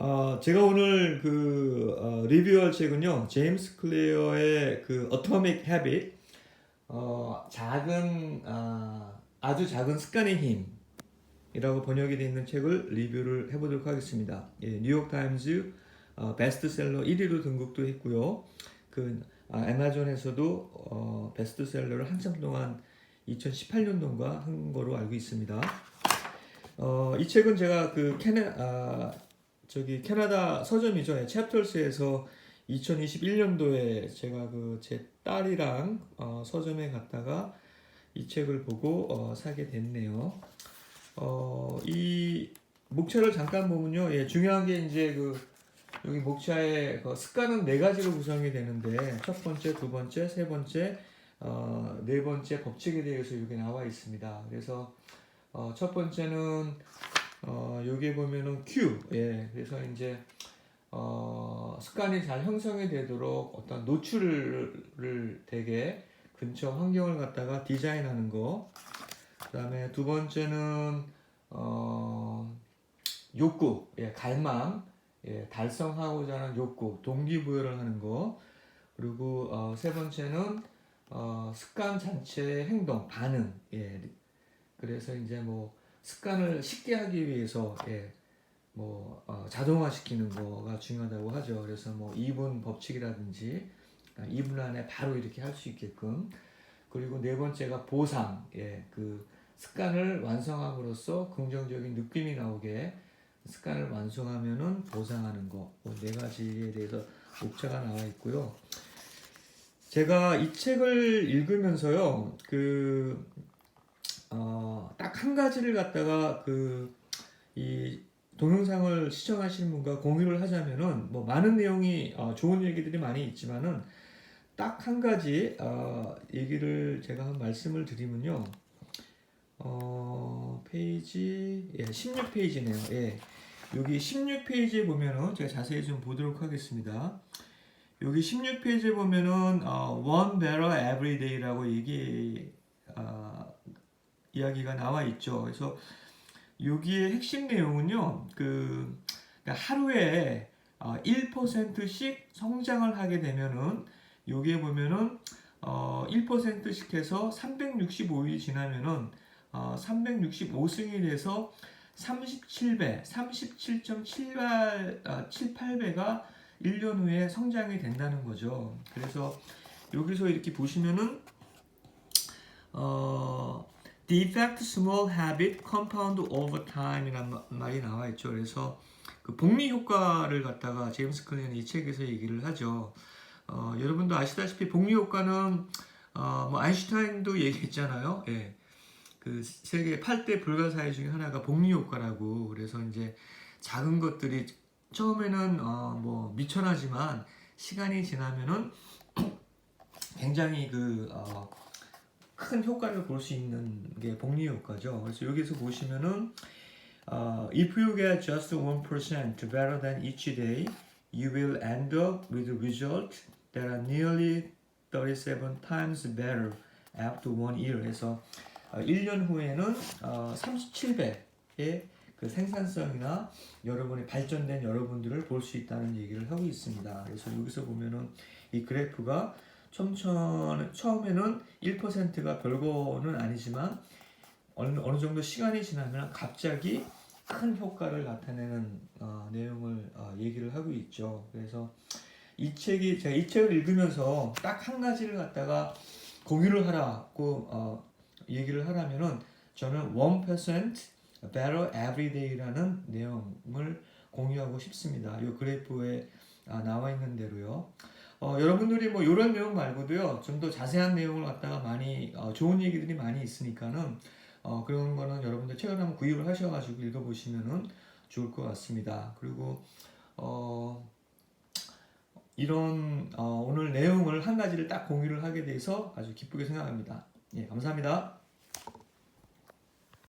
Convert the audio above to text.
어, 제가 오늘 그 어, 리뷰할 책은요 제임스 클리어의 그 어토믹 헤빗 어, 작은 아, 아주 작은 습관의 힘이라고 번역이 되어 있는 책을 리뷰를 해보도록 하겠습니다. 예, 뉴욕 타임즈 어, 베스트셀러 1위로 등극도 했고요. 그 아, 애마존에서도 어, 베스트셀러를 한참 동안 2018년도인가 한 거로 알고 있습니다. 어, 이 책은 제가 그 캐나 아, 저기 캐나다 서점이죠. 예, 챕터스에서 2021년도에 제가 그 제 딸이랑 어, 서점에 갔다가 이 책을 보고 어, 사게 됐네요. 어, 이 목차를 잠깐 보면요. 예, 중요한 게 이제 그 여기 목차의 그 습관은 네 가지로 구성이 되는데 첫 번째, 두 번째, 세 번째, 어, 네 번째 법칙에 대해서 여기 나와 있습니다. 그래서 어, 첫 번째는 어, 여기 보면은 Q, 예, 그래서 이제 어, 습관이 잘 형성이 되도록 어떤 노출을 되게 근처 환경을 갖다가 디자인하는 거. 그다음에 두 번째는 어, 욕구, 예, 갈망, 예, 달성하고자 하는 욕구, 동기부여를 하는 거. 그리고 어, 세 번째는 어, 습관 자체의 행동, 반응. 예, 그래서 이제 뭐 습관을 쉽게 하기 위해서 예, 뭐 어, 자동화시키는 거가 중요하다고 하죠. 그래서 뭐 2분 법칙이라든지 아, 2분 안에 바로 이렇게 할 수 있게끔 그리고 네 번째가 보상, 예, 그 습관을 완성함으로써 긍정적인 느낌이 나오게 습관을 완성하면은 보상하는 거, 뭐네 가지에 대해서 목차가 나와 있고요. 제가 이 책을 읽으면서요, 그 한 가지를 갖다가 그 이 동영상을 시청하시는 분과 공유를 하자면은 뭐 많은 내용이 어, 좋은 얘기들이 많이 있지만은 딱 한 가지 어, 얘기를 제가 한 말씀을 드리면요. 어, 페이지 예, 16페이지네요. 예. 여기 16페이지에 보면은 제가 자세히 좀 보도록 하겠습니다. 여기 16페이지에 보면은 어, one better every day라고 얘기 어, 이야기가 나와 있죠. 그래서 여기에 핵심 내용은요, 그 그러니까 하루에 어, 1%씩 성장을 하게 되면은 여기에 보면은 어, 1%씩 해서 365일이 지나면은 어, 365승이 돼서 37배, 37.78, 아, 78배가 1년 후에 성장이 된다는 거죠. 그래서 여기서 이렇게 보시면은 어, The effect small habit compound over time이라는 마- 말이 나와 있죠. 그래서 그 복리 효과를 갖다가 제임스 클리는 이 책에서 얘기를 하죠. 어, 여러분도 아시다시피 복리 효과는 어, 뭐 아인슈타인도 얘기했잖아요. 예. 그 세계 8대 불가사의 중에 하나가 복리 효과라고. 그래서 이제 작은 것들이 처음에는 어, 뭐 미천하지만 시간이 지나면은 굉장히 그 어, 큰 효과를 볼 수 있는 게 복리 효과죠. 그래서 여기서 보시면은 어, if you get just 1% better than each day, you will end up with results that are nearly 37 times better after one year. 그래서 어, 1년 후에는 어, 37배의 그 생산성이나 여러분의 발전된 여러분들을 볼 수 있다는 얘기를 하고 있습니다. 그래서 여기서 보면은 이 그래프가 처음, 처음에는 1%가 별거는 아니지만 어느, 어느 정도 시간이 지나면 갑자기 큰 효과를 나타내는 어, 내용을 어, 얘기를 하고 있죠. 그래서 이 책이 제가 이 책을 읽으면서 딱 한 가지를 갖다가 공유를 하라고 어, 얘기를 하라면은 저는 1% better every day라는 내용을 공유하고 싶습니다. 이 그래프에 아, 나와 있는 대로요. 어, 여러분들이 뭐 이런 내용 말고도요 좀 더 자세한 내용을 갖다가 많이 어, 좋은 얘기들이 많이 있으니까는 어, 그런 거는 여러분들 책을 한번 구입을 하셔가지고 읽어보시면은 좋을 것 같습니다. 그리고 어, 이런 어, 오늘 내용을 한 가지를 딱 공유를 하게 돼서 아주 기쁘게 생각합니다. 예, 감사합니다.